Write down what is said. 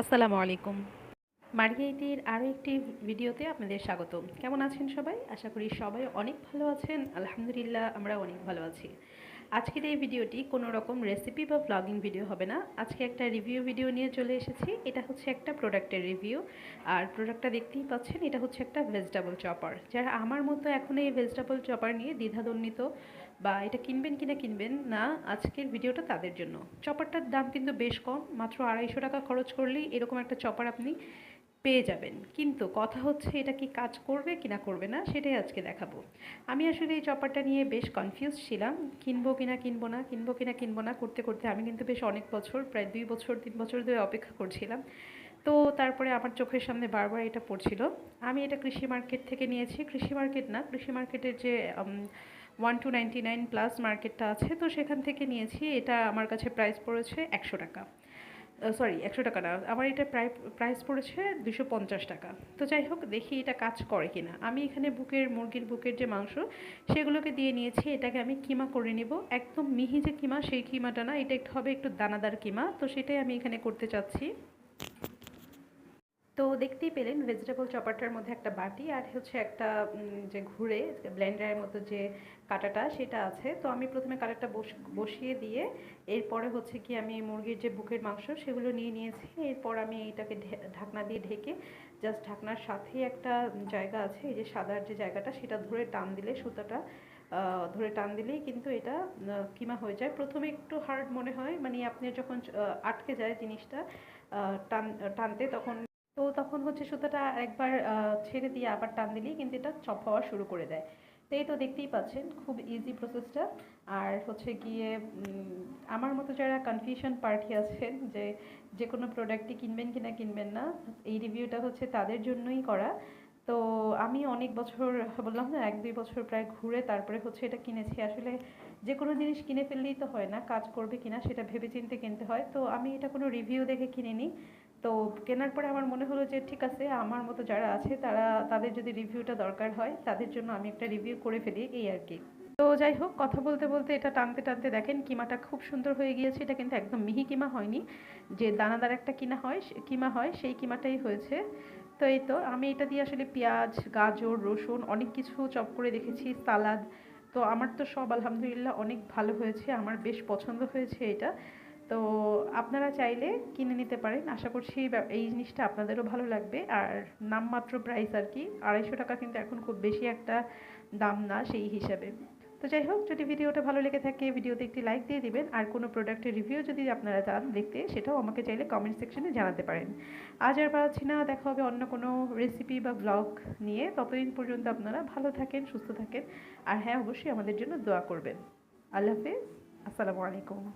আসসালামু আলাইকুম। মার্গেটির আরও একটি ভিডিওতে আপনাদের স্বাগত কেমন আছেন সবাই? আশা করি সবাই অনেক ভালো আছেন। আলহামদুলিল্লাহ আমরা অনেক ভালো আছি। আজকের এই ভিডিওটি কোনো রকম রেসিপি বা ব্লগিং ভিডিও হবে না। আজকে একটা রিভিউ ভিডিও নিয়ে চলে এসেছি। এটা হচ্ছে একটা প্রোডাক্টের রিভিউ আর প্রোডাক্টটা দেখতেই পাচ্ছেন, এটা হচ্ছে একটা ভেজিটেবল চপার যারা আমার মতো এখন এই ভেজিটেবল চপার নিয়ে দ্বিধাদ্বন্দ্বিত বা এটা কিনবেন কিনা কিনবেন না, আজকের ভিডিওটা তাদের জন্য। চপারটার দাম কিন্তু বেশ কম, মাত্র আড়াইশো টাকা খরচ করলেই এরকম একটা চপার আপনি পেয়ে যাবেন। কিন্তু কথা হচ্ছে এটা কি কাজ করবে কি না করবে না, সেটাই আজকে দেখাবো। আমি আসলে এই চপারটা নিয়ে বেশ কনফিউজ ছিলাম, কিনবো কিনা, কিনবো না, কিনবো কিনা, কিনবো না করতে করতে আমি কিন্তু বেশ অনেক বছর, প্রায় দুই বছর, তিন বছর ধরে অপেক্ষা করছিলাম। তো তারপরে আমার চোখের সামনে বারবার এটা পড়ছিল। আমি এটা কৃষি মার্কেট থেকে নিয়েছি। কৃষি মার্কেট না, কৃষি মার্কেটের যে one two ninety nine plus মার্কেটটা আছে, তো সেখান থেকে নিয়েছি। এটা আমার কাছে প্রাইস পড়েছে একশো টাকা। সরি একশো টাকা না, আমার এটা প্রায় প্রাইস পড়েছে দুশো পঞ্চাশ টাকা। তো যাই হোক, দেখি এটা কাজ করে কি না আমি এখানে বুকের, মুরগির বুকের যে মাংস, সেগুলোকে দিয়ে নিয়েছি। এটাকে আমি কিমা করে নেব। একদম মিহি যে কিমা, সেই কিমাটা না, এটা একটু হবে একটু দানাদার কিমা। তো সেটাই আমি এখানে করতে চাচ্ছি। তো দেখতেই পেলেন ভেজিটেবল চপারটার মধ্যে একটা বাটি আর হচ্ছে একটা যে ঘুরে ব্লেন্ডারের মতো যে কাটাটা সেটা আছে। তো আমি প্রথমে কাটাটা বসিয়ে দিয়ে এরপরে হচ্ছে কি আমি মুরগির যে বুকের মাংস সেগুলো নিয়ে নিয়েছি। এরপর আমি এটাকে ঢাকনা দিয়ে ঢেকে জাস্ট ঢাকনার সাথেই একটা জায়গা আছে। এই যে সাদার যে জায়গাটা সেটা ধরে টান দিলে সুতাটা ধরে টান দিলেই কিন্তু এটা কিমা হয়ে যায়। প্রথমে একটু হার্ড মনে হয় মানে আপনি যখন আটকে যায় জিনিসটা টান, টানতে তখন তো তখন হচ্ছে সুতোটা একবার ছেড়ে দিয়ে আবার টান দিলেই কিন্তু এটা চপ হওয়া শুরু করে দেয়। তো এই তো দেখতেই পাচ্ছেন, খুব ইজি প্রসেসটা আর হচ্ছে গিয়ে আমার মতো যারা কনফিউশন পার্টি আছেন যে যে কোনো প্রোডাক্টই কিনবেন কি না কিনবেন না, এই রিভিউটা হচ্ছে তাদের জন্যই করা। তো আমি অনেক বছর, বললাম না, এক দুই বছর প্রায় ঘুরে তারপরে হচ্ছে এটা কিনেছি। আসলে যে কোনো জিনিস কিনে ফেললেই তো হয় না, কাজ করবে কিনা সেটা ভেবে চিনতে কিনতে হয়। তো আমি এটা কোনো রিভিউ দেখে কিনিনি। তো কেনার পরে আমার মনে হলো যে ঠিক আছে, আমার মতো যারা আছে তারা, তাদের যদি রিভিউটা দরকার হয়, তাদের জন্য আমি একটা রিভিউ করে ফেলি এই আর কি। তো যাই হোক, কথা বলতে বলতে এটা টানতে টানতে দেখেন কিমাটা খুব সুন্দর হয়ে গিয়েছে, এটা কিন্তু একদম মিহি কিমা হয়নি। যে দানাদার একটা কিনা হয় কিমা হয়, সেই কিমাটাই হয়েছে। তো এই তো, আমি এটা দিয়ে আসলে পেঁয়াজ, গাজর, রসুন অনেক কিছু চপ করে দেখেছি সালাদ। তো আমার তো সব আলহামদুলিল্লাহ অনেক ভালো হয়েছে, আমার বেশ পছন্দ হয়েছে এটা। তো আপনারা চাইলে কিনে নিতে পারেন। আশা করছি এই জিনিসটা আপনাদেরও ভালো লাগবে। আর নামমাত্র প্রাইস আর কি, আড়াইশো টাকা কিন্তু এখন খুব বেশি একটা দাম না সেই হিসাবে। তো যাই হোক, যদি ভিডিওটা ভালো লেগে থাকে, ভিডিওতে একটি লাইক দিয়ে দিবেন। আর কোনো প্রোডাক্টের রিভিউ যদি আপনারা চান দেখতে, সেটাও আমাকে চাইলে কমেন্ট সেকশনে জানাতে পারেন। আজ আর পাচ্ছি না, দেখা হবে অন্য কোনো রেসিপি বা ব্লগ নিয়ে। ততদিন পর্যন্ত আপনারা ভালো থাকেন, সুস্থ থাকেন। আর হ্যাঁ অবশ্যই আমাদের জন্য দোয়া করবেন। আল্লাহ হাফেজ। আসসালামু আলাইকুম।